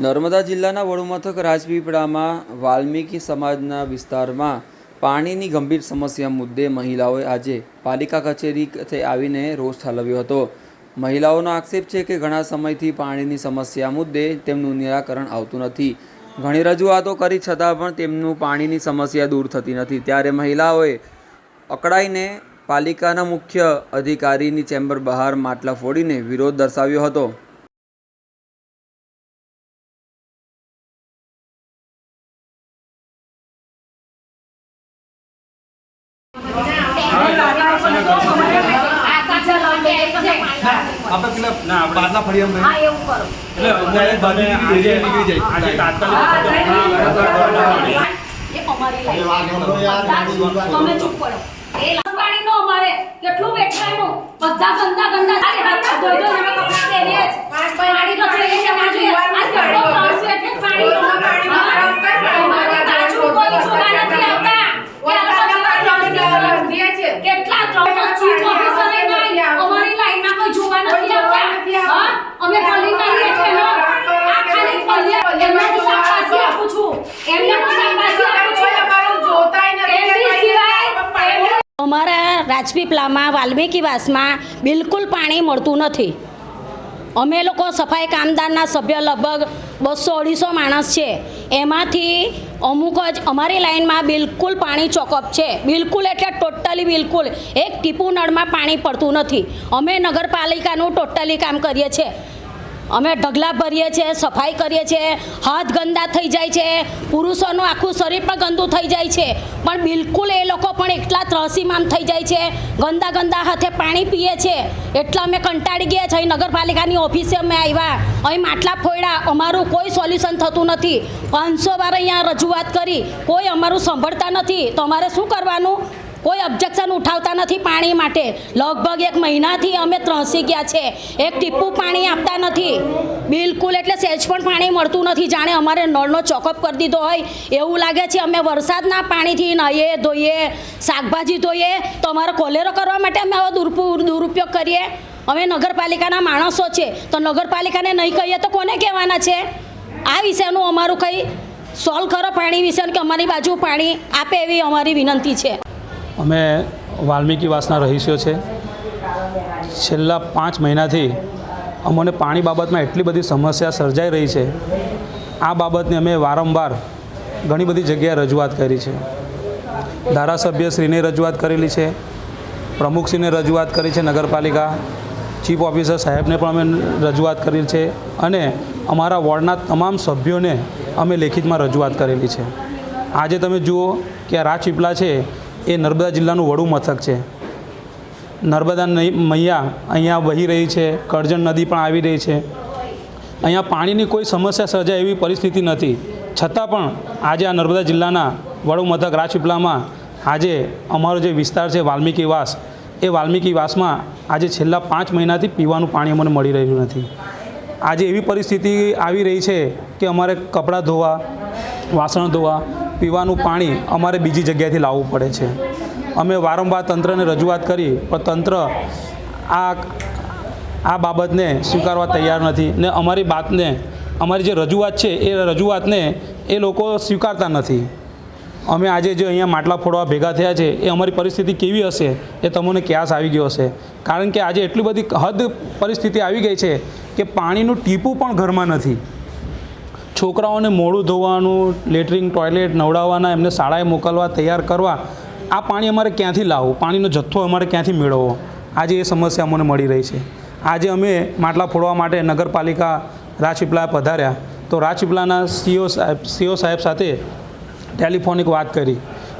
નર્મદા જિલ્લાના વડુમથક રાજપીપળામાં વાલ્મીકી સમાજના વિસ્તારમાં પાણીની ગંભીર સમસ્યા મુદ્દે મહિલાઓએ આજે પાલિકા કચેરી આવીને રોષ ઠાલવ્યો હતો. મહિલાઓનો આક્ષેપ છે કે ઘણા સમયથી પાણીની સમસ્યા મુદ્દે તેમનું નિરાકરણ આવતું નથી. ઘણી રજૂઆતો કરી છતાં પણ તેમનું પાણીની સમસ્યા દૂર થતી નથી. ત્યારે મહિલાઓએ અકળાઈને પાલિકાના મુખ્ય અધિકારીની ચેમ્બર બહાર માટલા ફોડીને વિરોધ દર્શાવ્યો હતો આપણે પેલા ના બારના ફળિયામાં હા એવું કરો એટલે અમારે બાજુ નીકળી જાય નીકળી જાય આજે તાત્કાલિક એ અમારી લાઈન તમે ચૂપ પડો એ લંબાણીનો અમારે કેટલું બેઠાયનું બધા ગંદા ગંદા હાથ ધોઈ ધોઈ અમે કપડાં પહેરીએ પાણી તો છે આ કેટલો ત્રાસ છે એટલે પાણી અમારે તાજું કોઈ જોવા નથી આવતા કે આ લોકો જેવા ત્રાસ છે. કેટલા ત્રણ ચીફ ઓફિસરે નહીં અમારી લાઈનમાં કોઈ જોવા નથી આવતા હા અમે ગલી કરીએ છીએ ને આ ખાલી ફલિયા એમને હું શાબાશી આપું છું એમને હું શાબાશી આપું છું એમની સિવાય એમને અમારા રાજપીપળામાં વાલ્મીકીવાસમાં બિલકુલ પાણી મળતું નથી. અમે લોકો સફાઈ કામદારના સભ્ય લગભગ બસો અઢીસો માણસ છે. એમાંથી અમુક જ અમારી લાઈનમાં બિલકુલ પાણી ચોકઅપ છે. બિલકુલ એટલે ટોટલી બિલકુલ. એક ટીપુ નળમાં પાણી પડતું નથી. અમે નગરપાલિકાનું ટોટલી કામ કરીએ છીએ. અમે ઢગલા ભરીએ છીએ, સફાઈ કરીએ છીએ, હાથ ગંદા થઈ જાય છે, પુરુષોનું આખું શરીર પણ ગંદુ થઈ જાય છે. પણ બિલકુલ એ લોકો પણ એટલા ત્રસીમામ થઈ જાય છે, ગંદા ગંદા હાથે પાણી પીએ છે. એટલા અમે કંટાળી ગયા છે, અહીં નગરપાલિકાની ઓફિસે અમે આવ્યા. અહીં માટલા ફોડ્યા, અમારું કોઈ સોલ્યુશન થતું નથી. પાંચસો વાર અહીંયા રજૂઆત કરી, કોઈ અમારું સાંભળતા નથી. તો અમારે શું કરવાનું? કોઈ ઓબ્જેક્શન ઉઠાવતા નથી પાણી માટે. લગભગ એક મહિનાથી અમે ત્રસી ગયા છે. એક ટીપું પાણી આપતા નથી. બિલકુલ એટલે સહેજ પણ પાણી મળતું નથી. જાણે અમારે નળનો ચોકઅપ કરી દીધો હોય. એવું લાગે છે અમે વરસાદના પાણીથી નાહીએ, ધોઈએ, શાકભાજી ધોઈએ. તો અમારો કોલેરો કરવા માટે અમે આવો દુરુપયોગ કરીએ. અમે નગરપાલિકાના માણસો છે. તો નગરપાલિકાને નહીં કહીએ તો કોને કહેવાના છે? આ વિષયનું અમારું કંઈ સોલ્વ કરો પાણી વિશે કે અમારી બાજુ પાણી આપે એવી અમારી વિનંતી છે. અમે વાલ્મીકીવાસના રહીશો છે. છેલ્લા પાંચ મહિનાથી અમને પાણી બાબતમાં એટલી બધી સમસ્યા સર્જાઈ રહી છે. આ બાબતને અમે વારંવાર ઘણી બધી જગ્યાએ રજૂઆત કરી છે. ધારાસભ્યશ્રીને રજૂઆત કરેલી છે. પ્રમુખશ્રીને રજૂઆત કરી છે નગરપાલિકા. ચીફ ઓફિસર સાહેબને પણ અમે રજૂઆત કરેલી છે. અને અમારા વોર્ડના તમામ સભ્યોને અમે લેખિતમાં રજૂઆત કરેલી છે. આજે તમે જુઓ કે આ રાજપીપળા છે એ નર્મદા જિલ્લાનું વડું મથક છે. નર્મદા મૈયા અહીંયા વહી રહી છે, કરજણ નદી પણ આવી રહી છે. અહીંયા પાણીની કોઈ સમસ્યા સર્જાય એવી પરિસ્થિતિ નથી. છતાં પણ આજે આ નર્મદા જિલ્લાના વડું મથક રાજપીપળામાં આજે અમારો જે વિસ્તાર છે, વાલ્મીકી વાસ, એ વાલ્મીકી વાસમાં આજે છેલ્લા પાંચ મહિનાથી પીવાનું પાણી અમને મળી રહ્યું નથી. આજે એવી પરિસ્થિતિ આવી રહી છે કે અમારે કપડાં ધોવા, વાસણ ધોવા પીવાનું પાણી અમારે બીજી જગ્યાએથી લાવવું પડે છે. અમે વારંવાર તંત્રને રજૂઆત કરી, પણ તંત્ર આ આ બાબતને સ્વીકારવા તૈયાર નથી ને અમારી બાતને અમારી જે રજૂઆત છે, એ રજૂઆતને એ લોકો સ્વીકારતા નથી. અમે આજે જે અહીંયા માટલા ફોડવા ભેગા થયા છે, એ અમારી પરિસ્થિતિ કેવી હશે, એ તમને ક્યાસ આવી ગયો હશે. કારણ કે આજે એટલી બધી હદ પરિસ્થિતિ આવી ગઈ છે કે પાણીનું ટીપું પણ ઘરમાં નથી. છોકરાઓને મોડું ધોવાનું લેટરિંગ ટોયલેટ નવડાવવાના, એમને શાળાએ મોકલવા, તૈયાર કરવા, આ પાણી અમારે ક્યાંથી લાવવું? પાણીનો જથ્થો અમારે ક્યાંથી મેળવવો? આજે એ સમસ્યા અમને મળી રહી છે. આજે અમે માટલા ફોડવા માટે નગરપાલિકા રાજપીપળા પધાર્યા. તો રાજપીપળાના સીઓ સાહેબ સીઓ સાહેબ સાથે ટેલિફોનિક વાત કરી.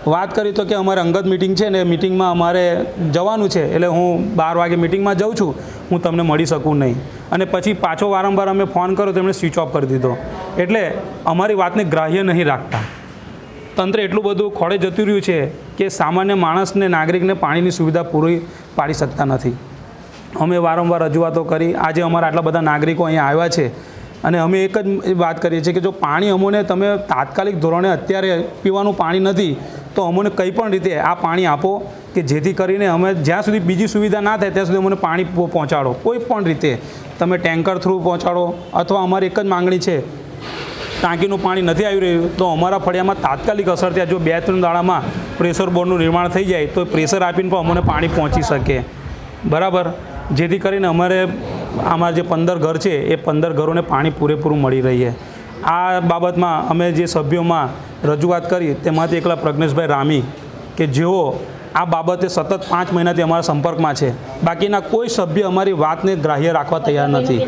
વાત કરી તો કે અમારે અંગત મિટિંગ છે ને મિટિંગમાં અમારે જવાનું છે. એટલે હું બાર વાગે મિટિંગમાં જાઉં છું. હું તમને મળી શકું નહીં. અને પછી પાછો વારંવાર અમે ફોન કર્યો, તેમણે સ્વિચ ઓફ કરી દીધો. એટલે અમારી વાતને ગ્રાહ્ય નહીં રાખતા. તંત્ર એટલું બધું ખોળે જતું રહ્યું છે કે સામાન્ય માણસને, નાગરિકને પાણીની સુવિધા પૂરી પાડી શકતા નથી. અમે વારંવાર રજૂઆતો કરી, આજે અમારા આટલા બધા નાગરિકો અહીંયા આવ્યા છે. અને અમે એક જ વાત કરીએ છીએ કે જો પાણી અમોને તમે તાત્કાલિક ધોરણે અત્યારે પીવાનું પાણી નથી તો અમને કંઈ પણ રીતે આ પાણી આપો કે જેથી કરીને અમે જ્યાં સુધી બીજી સુવિધા ના થાય ત્યાં સુધી અમને પાણી પહોંચાડો. કોઈ પણ રીતે. તમે ટેન્કર થ્રુ પહોંચાડો અથવા અમારી એક જ માંગણી છે, ટાંકીનું પાણી નથી આવી રહ્યું, તો અમારા ફળિયામાં તાત્કાલિક અસર ત્યાં જો બે ત્રણ દાડામાં પ્રેશર બોર્ડનું નિર્માણ થઈ જાય, તો પ્રેશર આપીને પણ અમને પાણી પહોંચી શકે. બરાબર? જેથી કરીને અમારે અમારા જે પંદર ઘર છે, એ પંદર ઘરોને પાણી પૂરેપૂરું મળી રહીએ આ બાબતમાં અમે જે સભ્યોમાં રજૂઆત કરી તેમાંથી એકલા પ્રજ્ઞેશભાઈ રામી કે જેઓ આ બાબતે સતત પાંચ મહિનાથી અમારા સંપર્કમાં છે. બાકીના કોઈ સભ્ય અમારી વાતને ગ્રાહ્ય રાખવા તૈયાર નથી.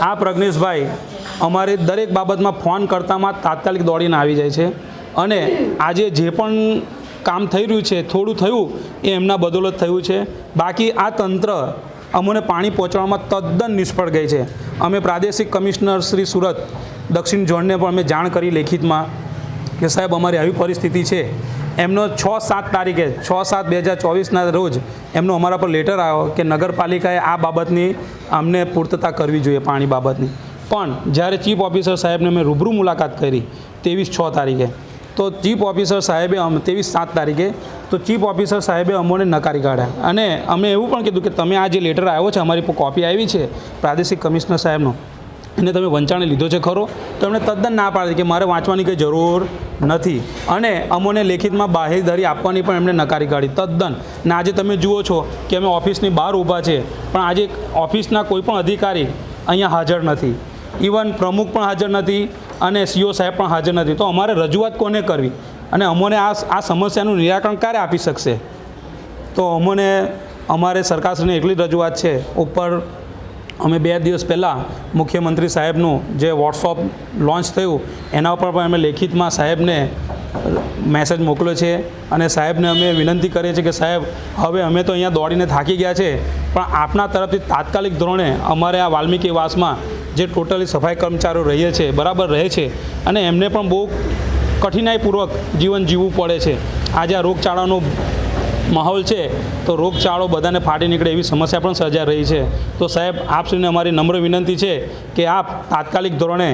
આ પ્રજ્ઞેશભાઈ અમારે દરેક બાબતમાં ફોન કરતામાં તાત્કાલિક દોડીને આવી જાય છે અને આજે જે પણ કામ થઈ રહ્યું છે થોડું થયું એ એમના બદોલત થયું છે. બાકી આ તંત્ર અમને પાણી પહોંચાડવામાં તદ્દન નિષ્ફળ ગઈ છે. અમે પ્રાદેશિક કમિશનર શ્રી સુરત દક્ષિણ ઝોનને પણ અમે જાણ કરી લેખિતમાં કે સાહેબ, અમારી આવી પરિસ્થિતિ છે. એમનો છ સાત તારીખે, છ સાત બે હજાર ચોવીસના રોજ એમનો અમારા પર લેટર આવ્યો કે નગરપાલિકાએ આ બાબતની અમને પૂર્તતા કરવી જોઈએ પાણી બાબતની. પણ જ્યારે ચીફ ઓફિસર સાહેબને મેં રૂબરૂ મુલાકાત કરી ત્રેવીસ છ તારીખે, તો ચીફ ઓફિસર સાહેબે અમ, ત્રેવીસ સાત તારીખે, તો ચીફ ઓફિસર સાહેબે અમોને નકારી કાઢ્યા. અને અમે એવું પણ કીધું કે તમે આ જે લેટર આવ્યો છે, અમારી કોપી આવી છે, પ્રાદેશિક કમિશનર સાહેબનો એને તમે વંચાણે લીધો છે ખરો? તો એમણે તદ્દન ના પાડી કે મારે વાંચવાની કંઈ જરૂર નથી. અને અમોને લેખિતમાં બાહેધરી આપવાની પણ એમણે નકારી કાઢી. તદ્દન. ને આજે તમે જુઓ છો કે અમે ઓફિસની બહાર ઊભા છે, પણ આજે ઓફિસના કોઈ પણ અધિકારી અહીંયા હાજર નથી. ઇવન પ્રમુખ પણ હાજર નથી અને સીઓ સાહેબ પણ હાજર નથી. તો અમારે રજૂઆત કોને કરવી? અને અમોને આ આ સમસ્યાનું નિરાકરણ ક્યારે આપી શકશે? તો અમોને, અમારે સરકારશ્રીને એટલી રજૂઆત છે. ઉપર અમે બે દિવસ પહેલાં મુખ્યમંત્રી સાહેબનું જે વોટ્સઅપ લોન્ચ થયું, એના ઉપર પણ અમે લેખિતમાં સાહેબને મેસેજ મોકલ્યો છે અને સાહેબને અમે વિનંતી કરીએ છીએ કે સાહેબ, હવે અમે તો અહીંયા દોડીને થાકી ગયા છે, પણ આપના તરફથી તાત્કાલિક ધોરણે અમારે આ વાલ્મીકી વાસમાં જે ટોટલી સફાઈ કર્મચારીઓ રહીએ છે, બરાબર રહે છે, અને એમને પણ બહુ કઠિનાઈપૂર્વક જીવન જીવવું પડે છે. આજે આ રોગચાળાનો માહોલ છે, તો રોગચાળો બધાને ફાટી નીકળે એવી સમસ્યા પણ સર્જાઈ રહી છે. તો સાહેબ આપશ્રીને અમારી નમ્ર વિનંતી છે કે આપ તાત્કાલિક ધોરણે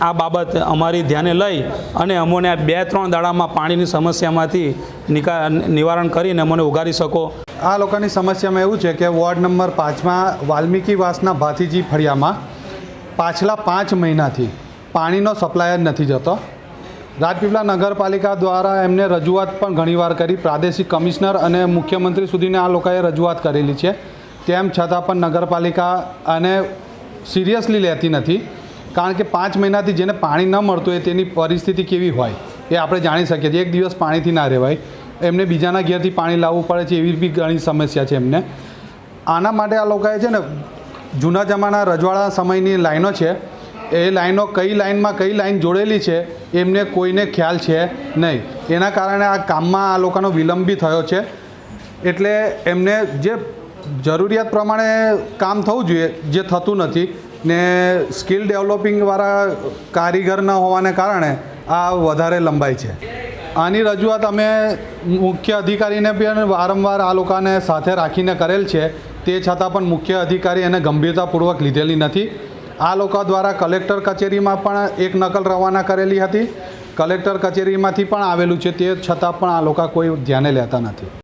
આ બાબત અમારી ધ્યાને લઈ અને અમોને આ બે ત્રણ દાડામાં પાણીની સમસ્યામાંથી નિકા, નિવારણ કરીને અમને ઉગારી શકો. આ લોકોની સમસ્યામાં એવું છે કે વોર્ડ નંબર પાંચમાં વાલ્મીકી વાસના ભાતીજી ફળિયામાં પાછલા પાંચ મહિનાથી પાણીનો સપ્લાય જ નથી જતો. રાજપીપળા નગરપાલિકા દ્વારા એમને રજૂઆત પણ ઘણીવાર કરી. પ્રાદેશિક કમિશનર અને મુખ્યમંત્રી સુધીને આ લોકોએ રજૂઆત કરેલી છે. તેમ છતાં પણ નગરપાલિકા આને સિરિયસલી લેતી નથી. કારણ કે પાંચ મહિનાથી જેને પાણી ન મળતું હોય તેની પરિસ્થિતિ કેવી હોય એ આપણે જાણી શકીએ છીએ. એક દિવસ પાણીથી ના રહેવાય એમને બીજાના ઘેરથી પાણી લાવવું પડે છે એવી બી ઘણી સમસ્યા છે એમને. આના માટે આ લોકોએ છે ને જૂના જમાના રજવાડા સમયની લાઈનો છે. એ લાઈનો કઈ લાઈનમાં કઈ લાઈન જોડેલી છે, એમને કોઈને ખ્યાલ છે નહીં. એના કારણે આ કામમાં આ લોકોનો વિલંબ બી થયો છે. એટલે એમને જે જરૂરિયાત પ્રમાણે કામ થવું જોઈએ, જે થતું નથી, ને સ્કિલ ડેવલપિંગવાળા કારીગર ન હોવાને કારણે આ વધારે લંબાઈ છે. આની રજૂઆત અમે મુખ્ય અધિકારીને પણ વારંવાર આ લોકોને સાથે રાખીને કરેલ છે. તે છતાં પણ મુખ્ય અધિકારી એને ગંભીરતાપૂર્વક લીધેલી નથી. આ લોકો દ્વારા કલેક્ટર કચેરીમાં પણ એક નકલ રવાના કરેલી હતી. કલેક્ટર કચેરીમાંથી પણ આવેલું છે તે છતાં પણ આ લોકો કોઈ ધ્યાને લેતા નથી.